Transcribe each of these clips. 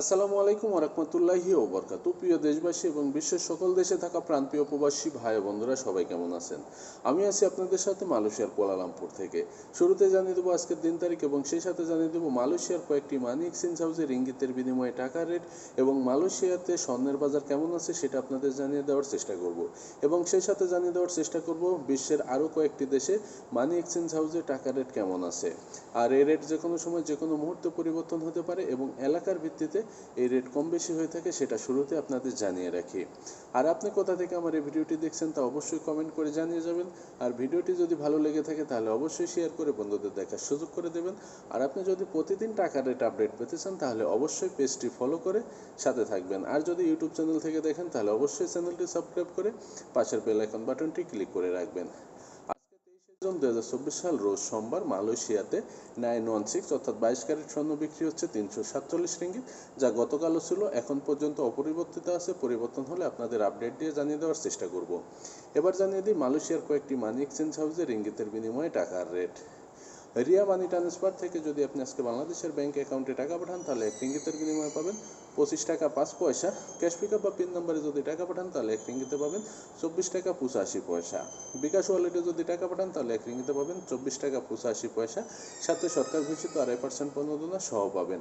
আসসালামু আলাইকুম ওরহমতুল্লাহি ওবরকাতু প্রিয় দেশবাসী এবং বিশ্বের সকল দেশে থাকা প্রান্তীয় প্রবাসী ভাই বন্ধুরা, সবাই কেমন আছেন? আমি আছি আপনাদের সাথে মালয়েশিয়ার কুয়ালালামপুর থেকে। শুরুতে জানিয়ে দেবো আজকের দিন তারিখ এবং সেই সাথে জানিয়ে দেবো মালয়েশিয়ার কয়েকটি মানি এক্সচেঞ্জ হাউসে রিঙ্গিতের বিনিময়ে টাকা রেট এবং মালয়েশিয়াতে স্বর্ণের বাজার কেমন আছে সেটা আপনাদের জানিয়ে দেওয়ার চেষ্টা করব। এবং সেই সাথে জানিয়ে দেওয়ার চেষ্টা করব বিশ্বের আরও কয়েকটি দেশে মানি এক্সচেঞ্জ হাউসে টাকা রেট কেমন আছে। আর এই রেট যে কোনো সময় যে কোনো মুহূর্তে পরিবর্তন হতে পারে এবং এলাকার ভিত্তিতে এই রেট কম বেশি হয়ে থাকে, সেটা শুরুতে আপনাদের জানিয়ে রাখি। আর আপনি কোথা থেকে আমার এই ভিডিওটি দেখছেন তা অবশ্যই কমেন্ট করে জানিয়ে যাবেন। আর ভিডিওটি যদি ভালো লেগে থাকে, তাহলে অবশ্যই শেয়ার করে বন্ধুদের দেখার সুযোগ করে দেবেন। আর আপনি যদি প্রতিদিন টাকার রেট আপডেট পেতে চান, তাহলে অবশ্যই পেজটি ফলো করে সাথে থাকবেন। আর যদি ইউটিউব চ্যানেল থেকে দেখেন, তাহলে অবশ্যই চ্যানেলটি সাবস্ক্রাইব করে পাশের বেল আইকন বাটনটি ক্লিক করে রাখবেন। দু হাজার চব্বিশ সাল রোজ সোমবার মালয়েশিয়াতে নাইন ওয়ান সিক্স অর্থাৎ বাইশ ক্যারেট স্বর্ণ বিক্রি হচ্ছে তিনশো সাতচল্লিশ রিঙ্গিত, যা গতকালও ছিল, এখন পর্যন্ত অপরিবর্তিত আছে। পরিবর্তন হলে আপনাদের আপডেট দিয়ে জানিয়ে দেওয়ার চেষ্টা করব। এবার জানিয়ে দিই, মালয়েশিয়ার কয়েকটি মানি এক্সচেঞ্জ হাউসে রিঙ্গিতের বিনিময়ে টাকার রেট। রিয়া মানি ট্রান্সফার থেকে যদি আপনি আজকে বাংলাদেশের ব্যাংক অ্যাকাউন্টে টাকা পাঠান, তাহলে এক ফিঙ্গিতের বিনিময়ে পাবেন পঁচিশ টাকা পাঁচ পয়সা। ক্যাশ পিক বা পিন নম্বরে যদি টাকা পাঠান, তাহলে এক রিঙ্গিতে পাবেন চব্বিশ টাকা পঁচাশি পয়সা। বিকাশ ওয়ালেটে যদি টাকা পাঠান, তাহলে এক রিঙ্গিতে পাবেন চব্বিশ টাকা পঁচাশি পয়সা। সাথে সরকার ঘোষিত আড়াই পার্সেন্ট পণ্য সহ পাবেন।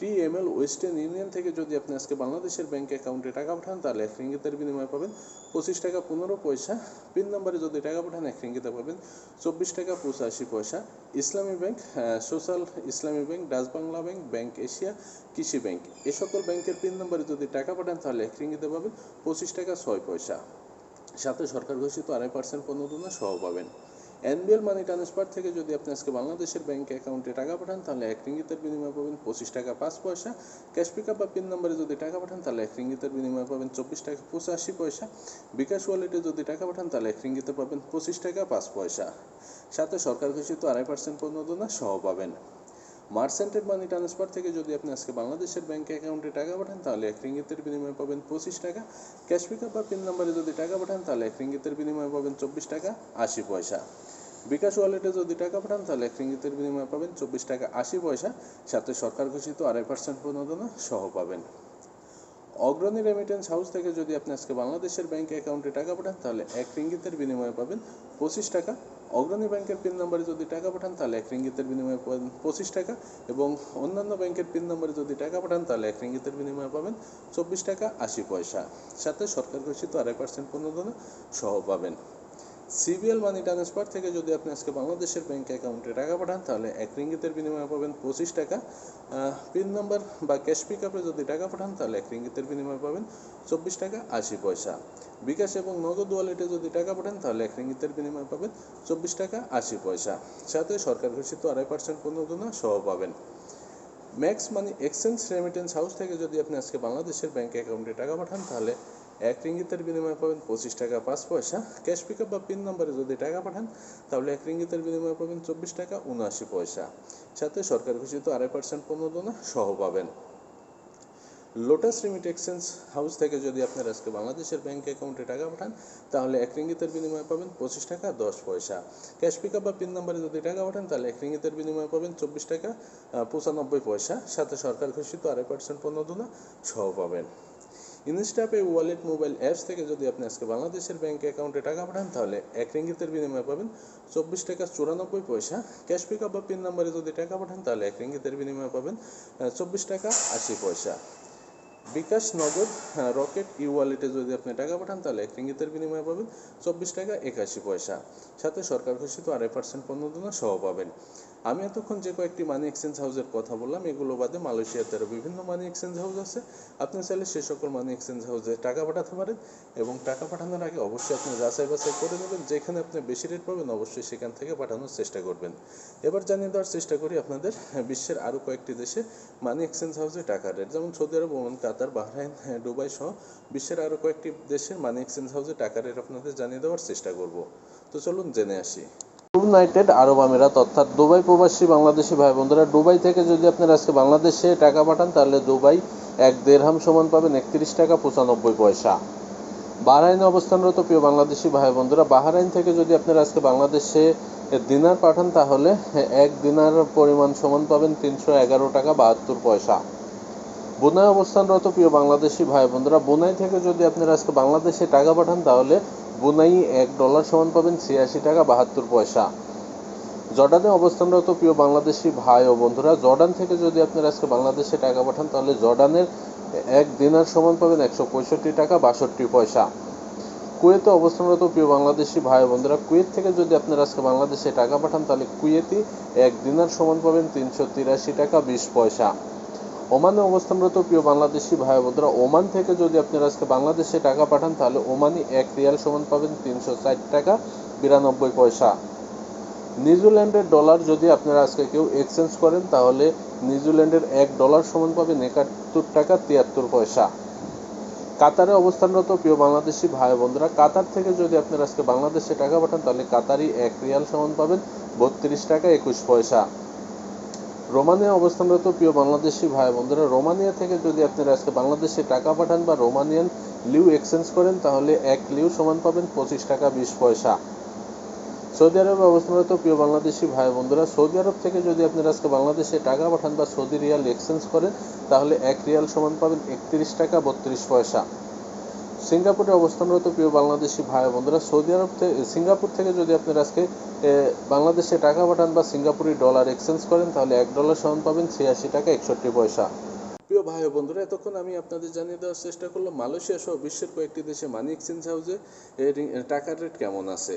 টিএমএল ওয়েস্টার্ন ইউনিয়ন থেকে যদি আপনি আজকে বাংলাদেশের ব্যাংক অ্যাকাউন্টে টাকা পাঠান, তাহলে এক রিঙ্গিতের বিনিময়ে পাবেন পঁচিশ টাকা পনেরো পয়সা। পিন নম্বরে যদি টাকা পাঠান, এক রিঙ্গিতে পাবেন চব্বিশ টাকা পঁচাশি পয়সা। Islami bank social Islami bank, Dutch Bangla bank bank Asia Krishi bank. এ সকল ব্যাংকের পিন নম্বরে যদি টাকা পাঠান, তাহলে এক রিঙ্গিতে পাবেন পঁচিশ টাকা ছয় পয়সা। সাথে সরকার ঘোষিত আড়াই পার্সেন্ট প্রণোদনা সহ পাবেন। এনবিএল মানি ট্রান্সফার থেকে যদি আপনি আজকে বাংলাদেশের ব্যাংক অ্যাকাউন্টে টাকা পাঠান, তাহলে এক রিঙ্গিতের বিনিময়ে পাবেন পঁচিশ টাকা পাঁচ পয়সা। ক্যাশ পিক বা পিন নম্বরে যদি টাকা পাঠান, তাহলে এক রিঙ্গিতের বিনিময়ে পাবেন চব্বিশ টাকা পঁচাশি পয়সা। বিকাশ ওয়ালেটে যদি টাকা পাঠান, তাহলে এক রিঙ্গিতে পাবেন পঁচিশ টাকা পাঁচ পয়সা। সাথে সরকার ঘোষিত আড়াই পার্সেন্ট প্রণোদনা সহ পাবেন। মার্সেন্টেড মানি ট্রান্সফার থেকে যদি আপনি আজকে বাংলাদেশের ব্যাংক অ্যাকাউন্টে টাকা পাঠান, তাহলে এক রিঙ্গিতের বিনিময়ে পাবেন পঁচিশ টাকা। ক্যাশ পিকআপ বা পিন নাম্বারে যদি টাকা পাঠান, তাহলে এক রিঙ্গিতের বিনিময়ে পাবেন চব্বিশ টাকা আশি পয়সা। বিকাশ ওয়ালেটে যদি টাকা পাঠান, তাহলে এক রিঙ্গিতের বিনিময়ে পাবেন চব্বিশ টাকা আশি পয়সা। সাথে সরকার ঘোষিত আড়াই পার্সেন্ট প্রণোদনা সহ পাবেন। অগ্রণী রেমিটেন্স হাউস থেকে যদি আপনি আজকে বাংলাদেশের ব্যাংক অ্যাকাউন্টে টাকা পাঠান, তাহলে এক রিঙ্গিতের বিনিময়ে পাবেন পঁচিশ টাকা। অগ্রণী ব্যাংকের পিন নম্বরে যদি টাকা পাঠান, তাহলে এক রিঙ্গিতের বিনিময়ে পাবেন পঁচিশ টাকা। এবং অন্যান্য ব্যাংকের পিন নম্বরে যদি টাকা পাঠান, তাহলে এক রিঙ্গিতের বিনিময়ে পাবেন চব্বিশ টাকা আশি পয়সা। সাথে সরকার ঘোষিত আড়াই পার্সেন্ট প্রণোদনা সহ পাবেন। সিবিএল মানি ট্রান্সফার থেকে যদি আপনি আজকে বাংলাদেশের ব্যাংক অ্যাকাউন্টে টাকা পাঠান, তাহলে এক রিঙ্গিতের বিনিময়ে পাবেন পঁচিশ টাকা। পিন নাম্বার বা ক্যাশ পিক আপে যদি টাকা পাঠান, তাহলে এক রিঙ্গিতের বিনিময়ে পাবেন চব্বিশ টাকা আশি পয়সা। বিকাশ এবং নগদ ওয়ালেটে যদি টাকা পাঠান, তাহলে এক রিঙ্গিতের বিনিময়ে পাবেন চব্বিশ টাকা আশি পয়সা। সাথে সরকার ঘোষিত আড়াই পার্সেন্ট প্রণোদনা সহ পাবেন। Max money exchange remittance house থেকে যদি আপনি আজকে বাংলাদেশের ব্যাংক অ্যাকাউন্টে টাকা পাঠান, তাহলে এক রিঙ্গিতের বিনিময়ে পাবেন পঁচিশ টাকা, পাঁচ পয়সা। ক্যাশ পিকআপ বা পিন নম্বরে যদি টাকা পাঠান, তাহলে এক রিঙ্গিতের বিনিময়ে পাবেন চব্বিশ টাকা, উনআশি পয়সা। সাথে সরকার ঘোষিত আড়াই পার্সেন্ট প্রণোদনা সহ পাবেন। লোটাস রিমিট এক্সচেঞ্জ হাউস থেকে যদি আপনার আজকে বাংলাদেশের ব্যাংক অ্যাকাউন্টে টাকা পাঠান, তাহলে এক রিঙ্গিতের বিনিময়ে পাবেন পঁচিশ টাকা, দশ পয়সা। ক্যাশ পিকআপ বা পিন নাম্বারে যদি টাকা পাঠান, তাহলে এক রিঙ্গিতের বিনিময়ে পাবেন চব্বিশ টাকা, পঁচানব্বই পয়সা। সাথে সরকার ঘোষিত আড়াই পার্সেন্ট প্রণোদনা সহ পাবেন। ইনস্টাপে ওয়ালেট, মোবাইল অ্যাপস থেকে যদি আপনি আজকে বাংলাদেশের ব্যাংক অ্যাকাউন্টে টাকা পাঠান, তাহলে এক রিঙ্গিতের বিনিময়ে পাবেন চব্বিশ টাকা চুরানব্বই পয়সা। ক্যাশ পিকআপ বা পিন নাম্বারে যদি টাকা পাঠান, তাহলে এক রিঙ্গিতের বিনিময়ে পাবেন চব্বিশ টাকা আশি পয়সা। বিকাশ নগদ রকেট ই ওয়ালেটে যদি আপনি টাকা পাঠান, তাহলে এক রিঙ্গিতের বিনিময়ে পাবেন চব্বিশ টাকা একাশি পয়সা। সাথে সরকার ঘোষিত আড়াই পার্সেন্ট প্রণোদনা সহ পাবেন। আমি এতক্ষণ যে কয়েকটি মানি এক্সচেঞ্জ হাউসের কথা বললাম এগুলো বাদে মালয়েশিয়াতে আরও বিভিন্ন মানি এক্সচেঞ্জ হাউস আছে। আপনি চাইলে সে সকল মানি এক্সচেঞ্জ হাউসে টাকা পাঠাতে পারেন এবং টাকা পাঠানোর আগে অবশ্যই আপনি যাচাই বাছাই করে নেবেন। যেখানে আপনি বেশি রেট পাবেন অবশ্যই সেখান থেকে পাঠানোর চেষ্টা করবেন। এবার জানিয়ে দেওয়ার চেষ্টা করি আপনাদের বিশ্বের আরও কয়েকটি দেশে মানি এক্সচেঞ্জ হাউসে টাকা রেট যেমন Saudi Arab Oman Qatar Bahrain হ্যাঁ, দুবাই সহ বিশ্বের আরও কয়েকটি দেশের মানি এক্সচেঞ্জ হাউসে টাকা রেট আপনাদের জানিয়ে দেওয়ার চেষ্টা করব। তো চলুন জেনে আসি। ইউনাইটেড আরব আমিরাত, অর্থাৎ দুবাই প্রবাসী বাংলাদেশি ভাই বোনেরা দুবাই থেকে যদি আপনারা আজকে বাংলাদেশে টাকা পাঠান, তাহলে দুবাই এক দেড়হাম সমান পাবেন একত্রিশ টাকা পঁচানব্বই পয়সা। বাহরাইনে অবস্থানরত প্রিয় বাংলাদেশি ভাই বন্ধুরা বাহরাইন থেকে যদি আপনারা আজকে বাংলাদেশে দিনার পাঠান, তাহলে এক দিনার পরিমাণ সমান পাবেন তিনশো এগারো টাকা বাহাত্তর পয়সা। বোনাই অবস্থানরত প্রিয় বাংলাদেশি ভাই বোনরা, বোনাই থেকে যদি আপনারা আজকে বাংলাদেশে টাকা পাঠান, তাহলে বোনাই এক ডলার সমান পাবেন ছিয়াশি টাকা বাহাত্তর পয়সা। জর্ডানে অবস্থানরত প্রিয় বাংলাদেশি ভাই ও বন্ধুরা, জর্ডান থেকে যদি আপনারা আজকে বাংলাদেশে টাকা পাঠান, তাহলে জর্ডানের এক দিনার সমান পাবেন একশো পঁয়ষট্টি টাকা বাষট্টি পয়সা। কুয়েতে অবস্থানরত প্রিয় বাংলাদেশি ভাই বন্ধুরা, কুয়েত থেকে যদি আপনারা আজকে বাংলাদেশে টাকা পাঠান, তাহলে কুয়েতি এক দিনার সমান পাবেন তিনশো তিরাশি টাকা বিশ পয়সা। ওমানে অবস্থানরত প্রিয় বাংলাদেশি ভাই ও বন্ধুরা ওমান থেকে যদি আপনারা আজকে বাংলাদেশে টাকা পাঠান, তাহলে ওমানি এক রিয়াল সমান পাবেন তিনশো ষাট টাকা বিরানব্বই পয়সা। নিউজিল্যান্ডের ডলার যদি আপনারা আজকে কেউ এক্সচেঞ্জ করেন, তাহলে নিউজিল্যান্ডের এক ডলার সমান পাবেন একাত্তর টাকা তিয়াত্তর পয়সা। কাতারে অবস্থানরত প্রিয় বাংলাদেশি ভাই বন্ধুরা কাতার থেকে যদি আপনারা আজকে বাংলাদেশে টাকা পাঠান, তাহলে কাতারি এক রিয়াল সমান পাবেন বত্রিশ টাকা একুশ পয়সা। রোমানিয়া অবস্থানরত প্রিয় বাংলাদেশি ভাই বন্ধুরা রোমানিয়া থেকে যদি আপনারা আজকে বাংলাদেশে টাকা পাঠান বা রোমানিয়ান লিউ এক্সচেঞ্জ করেন, তাহলে এক লিউ সমান পাবেন পঁচিশ টাকা বিশ পয়সা। সৌদি আরবে অবস্থানরত প্রিয় বাংলাদেশি ভাই বন্ধুরা সৌদি আরব থেকে যদি আপনারা আজকে বাংলাদেশে টাকা পাঠান বা সৌদি রিয়াল এক্সচেঞ্জ করেন, তাহলে এক রিয়াল সমান পাবেন একত্রিশ টাকা বত্রিশ পয়সা। সিঙ্গাপুরে অবস্থানরত প্রিয় বাংলাদেশি ভাই বন্ধুরা সৌদি আরব থেকে সিঙ্গাপুর থেকে যদি আপনারা আজকে বাংলাদেশে টাকা পাঠান বা সিঙ্গাপুরি ডলার এক্সচেঞ্জ করেন, তাহলে এক ডলার সমান পাবেন ছিয়াশি টাকা একষট্টি পয়সা। প্রিয় ভাই বন্ধুরা এতক্ষণ আমি আপনাদের জানিয়ে দেওয়ার চেষ্টা করলাম, মালয়েশিয়া সহ বিশ্বের কয়েকটি দেশে মানি এক্সচেঞ্জ হাউসে টাকার রেট কেমন আছে?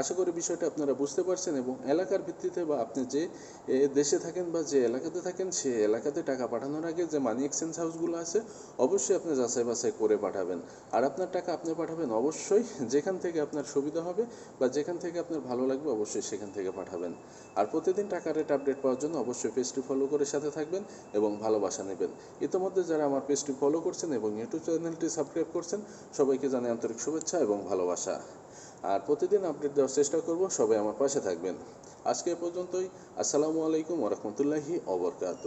আশা করি বিষয়টা আপনারা বুঝতে পারছেন এবং এলাকার ভিত্তিতে বা আপনি যে দেশে থাকেন বা যে এলাকাতে থাকেন, সে এলাকাতে টাকা পাঠানোর আগে যে মানি এক্সচেঞ্জ হাউসগুলো আছে, অবশ্যই আপনি যাচাই বাছাই করে পাঠাবেন। আর আপনার টাকা আপনি পাঠাবেন অবশ্যই যেখান থেকে আপনার সুবিধা হবে বা যেখান থেকে আপনার ভালো লাগবে অবশ্যই সেখান থেকে পাঠাবেন। আর প্রতিদিন টাকা রেট আপডেট পাওয়ার জন্য অবশ্যই পেজটি ফলো করে সাথে থাকবেন এবং ভালোবাসা নেবেন। ইতিমধ্যে যারা আমার পেজটি ফলো করছেন এবং ইউটিউব চ্যানেলটি সাবস্ক্রাইব করছেন, সবাইকে জানাই আন্তরিক শুভেচ্ছা এবং ভালোবাসা। আর প্রতিদিন আপডেট দেওয়ার চেষ্টা করব। সবাই আমার পাশে থাকবেন। আজকে পর্যন্তই। আসসালামু আলাইকুম ওরহমতুল্লাহি অবরকাত